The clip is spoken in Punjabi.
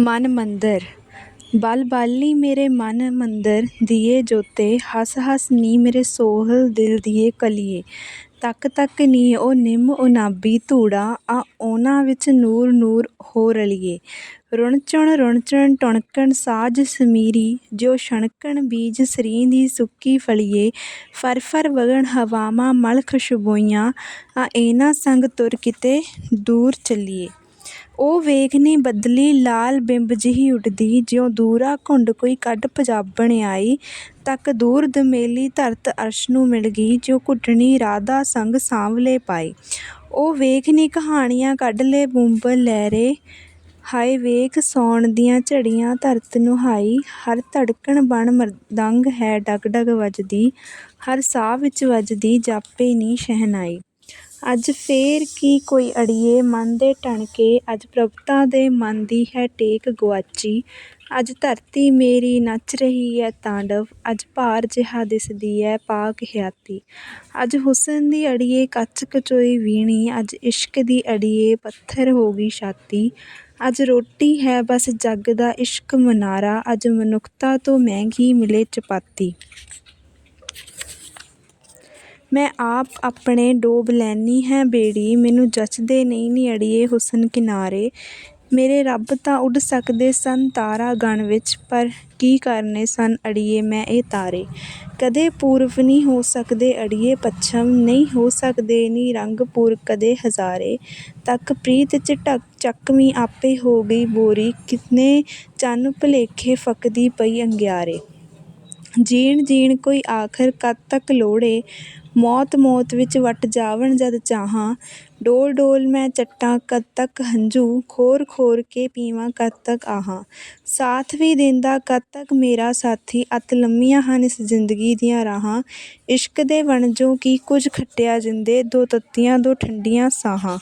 ਮਨ ਮੰਦਰ। ਬਲ ਬਾਲੀ ਮੇਰੇ ਮਨ ਮੰਦਰ ਦੀਏ ਜੋਤੇ, ਹੱਸ ਹੱਸ ਨੀ ਮੇਰੇ ਸੋਹਲ ਦਿਲ ਦੀਏ ਕਲੀਏ। ਤੱਕ ਤੱਕ ਨੀ ਉਹ ਨਿੰਮ ਉਨਾਬੀ ਧੂੜਾ, ਆ ਉਹਨਾਂ ਵਿੱਚ ਨੂਰ ਨੂਰ ਹੋ ਰਲੀਏ। ਰੁਣ ਚੁਣ ਰੁਣ ਚੁਣ ਟੁਣਕਣ ਸਾਜ ਸਮੀਰੀ, ਜੋ ਛਣਕਣ ਬੀਜ ਸਰੀ ਦੀ ਸੁੱਕੀ ਫਲੀਏ। ਫਰ ਫਰ ਵਗਣ ਹਵਾਵਾਂ ਮਲ ਖੁਸ਼ਬੋਈਆਂ, ਆ ਇਹਨਾਂ ਸੰਗ ਤੁਰ ਕਿਤੇ ਦੂਰ ਚੱਲੀਏ। ਉਹ ਵੇਖਨੀ ਬਦਲੀ ਲਾਲ ਬਿੰਬ ਜਿਹੀ ਉੱਡਦੀ, ਜਿਉਂ ਦੂਰਾ ਘੁੰਡ ਕੋਈ ਕੱਢ ਪੰਜਾਬਣ ਆਈ ਤੱਕ ਦੂਰ ਦਮੇਲੀ ਧਰਤ ਅਰਸ਼ ਨੂੰ ਮਿਲ ਗਈ ਜੋ ਘੁੱਟਣੀ ਰਾਧਾ ਸੰਗ ਸਾਂਵਲੇ ਪਾਈ। ਉਹ ਵੇਖਨੀ ਕਹਾਣੀਆਂ ਕੱਢ ਲੈ ਬੁੰਬਲ ਲਹਿਰੇ ਹਾਏ ਵੇਖ ਸੌਣ ਦੀਆਂ ਝੜੀਆਂ ਧਰਤ ਨੁਹਾਈ ਹਰ ਧੜਕਣ ਬਣ ਮਰਦੰਗ ਹੈ ਡਗ ਡਗ ਵੱਜਦੀ। ਹਰ ਸਾਹ ਵਿੱਚ ਵੱਜਦੀ, ਜਾਪੇ ਨੀ ਸ਼ਹਿਨਾਈ। ਅੱਜ ਫੇਰ ਕੀ ਕੋਈ ਅੜੀਏ ਮਨ ਦੇ ਟਣਕੇ, ਅੱਜ ਪ੍ਰਭਤਾ ਦੇ ਮਨ ਦੀ ਹੈ ਟੇਕ ਗੁਆਚੀ। ਅੱਜ ਧਰਤੀ ਮੇਰੀ ਨੱਚ ਰਹੀ ਹੈ ਤਾਂਡਵ, ਅੱਜ ਭਾਰ ਜਿਹਾ ਦਿਸਦੀ ਹੈ ਪਾਕ ਹਿਆਤੀ ਅੱਜ ਹੁਸਨ ਦੀ ਅੜੀਏ ਕੱਚ ਕਚੋਈ ਵੀਣੀ, ਅੱਜ ਇਸ਼ਕ ਦੀ ਅੜੀਏ ਪੱਥਰ ਹੋ ਗਈ ਛਾਤੀ। ਅੱਜ ਰੋਟੀ ਹੈ ਬਸ ਜੱਗ ਦਾ ਇਸ਼ਕ ਮਨਾਰਾ, ਅੱਜ ਮਨੁੱਖਤਾ ਤੋਂ ਮਹਿੰਗੀ ਮਿਲੇ ਚਪਾਤੀ। ਮੈਂ ਆਪ ਆਪਣੇ ਡੋਬ ਲੈਨੀ ਹੈ ਬੇੜੀ, ਮੈਨੂੰ ਜੱਚਦੇ ਨਹੀਂ ਨੀ ਅੜੀਏ ਹੁਸਨ ਕਿਨਾਰੇ। ਮੇਰੇ ਰੱਬ ਤਾਂ ਉੱਡ ਸਕਦੇ ਸਨ ਤਾਰਾ ਗਣ ਵਿੱਚ, ਪਰ ਕੀ ਕਰਨੇ ਸਨ ਅੜੀਏ ਮੈਂ ਇਹ ਤਾਰੇ। ਕਦੇ ਪੂਰਬ ਨਹੀਂ ਹੋ ਸਕਦੇ ਅੜੀਏ ਪੱਛਮ, ਨਹੀਂ ਹੋ ਸਕਦੇ ਨੀ ਰੰਗਪੁਰ ਕਦੇ ਹਜ਼ਾਰੇ। ਤੱਕ ਪ੍ਰੀਤ ਚ ਢਕ ਚੱਕਵੀਂ ਆਪੇ ਹੋ ਗਈ ਬੋਰੀ, ਕਿਤਨੇ ਚੰਨ ਭੁਲੇਖੇ ਫੱਕਦੀ ਪਈ ਅੰਗਿਆਰੇ। ਜੀਣ ਜੀਣ ਕੋਈ ਆਖਰ ਕਦ ਤੱਕ ਲੋੜੇ? ਮੌਤ ਮੌਤ ਵਿੱਚ ਵੱਟ ਜਾਵਣ ਜਦ ਚਾਹਾਂ। ਡੋਲ ਡੋਲ ਮੈਂ ਚੱਟਾਂ ਕਦ ਤੱਕ ਹੰਝੂ? ਖੋਰ ਖੋਰ ਕੇ ਪੀਵਾਂ ਕਦ ਤੱਕ ਆਹਾਂ? ਸਾਥ ਵੀ ਦਿੰਦਾ ਕਦ ਤੱਕ ਮੇਰਾ ਸਾਥੀ? ਅਤ ਲੰਮੀਆਂ ਹਨ ਇਸ ਜ਼ਿੰਦਗੀ ਦੀਆਂ ਰਾਹਾਂ। ਇਸ਼ਕ ਦੇ ਵਣਜੋਂ ਕੀ ਕੁਝ ਖੱਟਿਆ ਜਿੰਦੇ? ਦੋ ਤੱਤੀਆਂ, ਦੋ ਠੰਡੀਆਂ ਸਾਹਾਂ।